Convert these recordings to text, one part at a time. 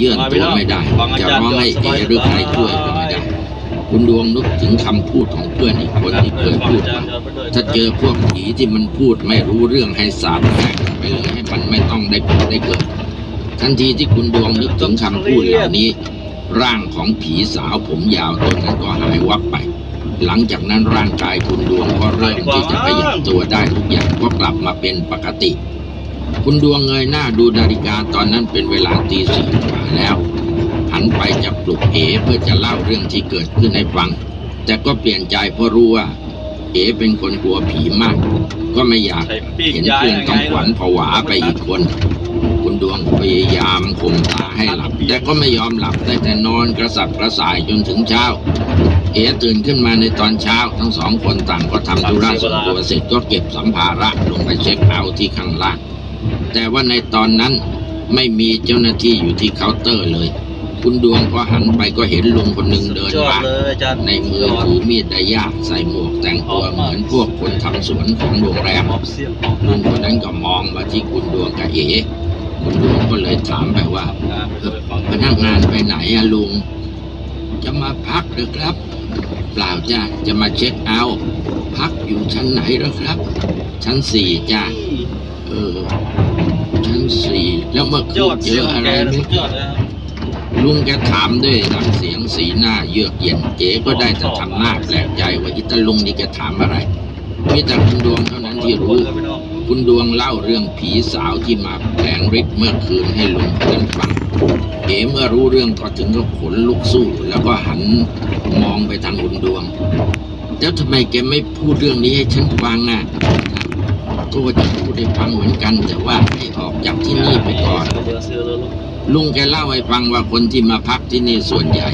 เยื่อนตัวไม่ได้ จะร้องให้เอหรือใครช่วยก็ไม่ได้ คุณดวงนึกถึงคำพูดของเพื่อนอีกคนที่เคยพูดว่าถ้าเจอพวกผีที่มันพูดไม่รู้เรื่องให้สาบแช่งไปเลยให้มันไม่ต้องได้ผุดได้เกิด ทันทีที่คุณดวงนึกถึงคำพูดเหล่านี้ ร่างของผีสาวผมยาวตนนั้นก็หายวับไปหลังจากนั้นร่างกายคุณดวงก็เริ่มที่จะขยับตัวได้ทุกอย่างก็กลับมาเป็นปกติ คุณดวงเงยหน้าดูนาฬิกาตอนนั้นเป็นเวลาตีสี่กว่าแล้ว หันไปจะปลุกเอเพื่อจะเล่าเรื่องที่เกิดขึ้นให้ฟัง แต่ก็เปลี่ยนใจเพราะรู้ว่า เอเป็นคนกลัวผีมาก ก็ไม่อยากเห็นเพื่อนต้องขวัญผวาไปอีกคน คุณดวงพยายามข่มตาให้หลับ แต่ก็ไม่ยอมหลับได้แต่นอนกระสับกระส่ายจนถึงเช้าเอ๋ตื่นขึ้นมาในตอนเช้า ทั้งสองคนต่างก็ทำธุระส่วนตัวเสร็จก็เก็บสัมภาระลงไปเช็คเอาท์ที่ข้างล่าง แต่ว่าในตอนนั้นไม่มีเจ้าหน้าที่อยู่ที่เคาน์เตอร์เลย คุณดวงก็หันไปก็เห็นลุงคนหนึ่งเดินยอดมาเลยอาจารย์ในมือถือมีดไดย่าใส่หมวกแต่งตัวเหมือนพวกคนทำสวนของโรงแรมมอบเสียงมอบลุงคนนั้นก็มองมาที่คุณดวงกับเอ๋คุณดวงก็เลยถามไปว่างานไปเลยฟังพนักงานไปไหนอะลุง จะมาพักหรือครับ เปล่าจ้ะจะมาเช็คเอาท์พักอยู่ชั้นไหนหรอครับ ชั้นสี่จ้ะเออชั้นสี่ แล้วเมื่อคืนเจเสียออะไรไหมลุงแกถามด้วยน้ำเสียงสีหน้าเยือกเย็นเก๋ก็ได้แต่ทำหน้าแปลกใจว่าอิตาลุงนี่แกถามอะไรมีแต่คุณดวงเท่านั้นที่รู้ คุณดวงเล่าเรื่องผีสาวที่มาแผงฤทธิ์เมื่อคืนให้ลุงเพื่อนฟังเอ๋เมื่อรู้เรื่องก็ถึงกับขนลุกสู้ แล้วก็หันมองไปทางคุณดวงแล้วทำไมแกไม่พูดเรื่องนี้ให้ฉันฟังอะ ก็จะพูดให้ฟังเหมือนกัน แต่ว่าให้ออกจากที่นี่ไปก่อนเบอร์เสื้อเลยลูกลุงแกเล่าให้ฟังว่าคนที่มาพักที่นี่ส่วนใหญ่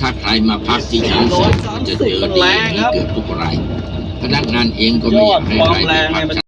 ถ้าใครมาพักที่ชั้นสี่จะเจอที่นี้เกือบทุกรายพนักงานเองก็ไม่อยากให้ใครไปพัก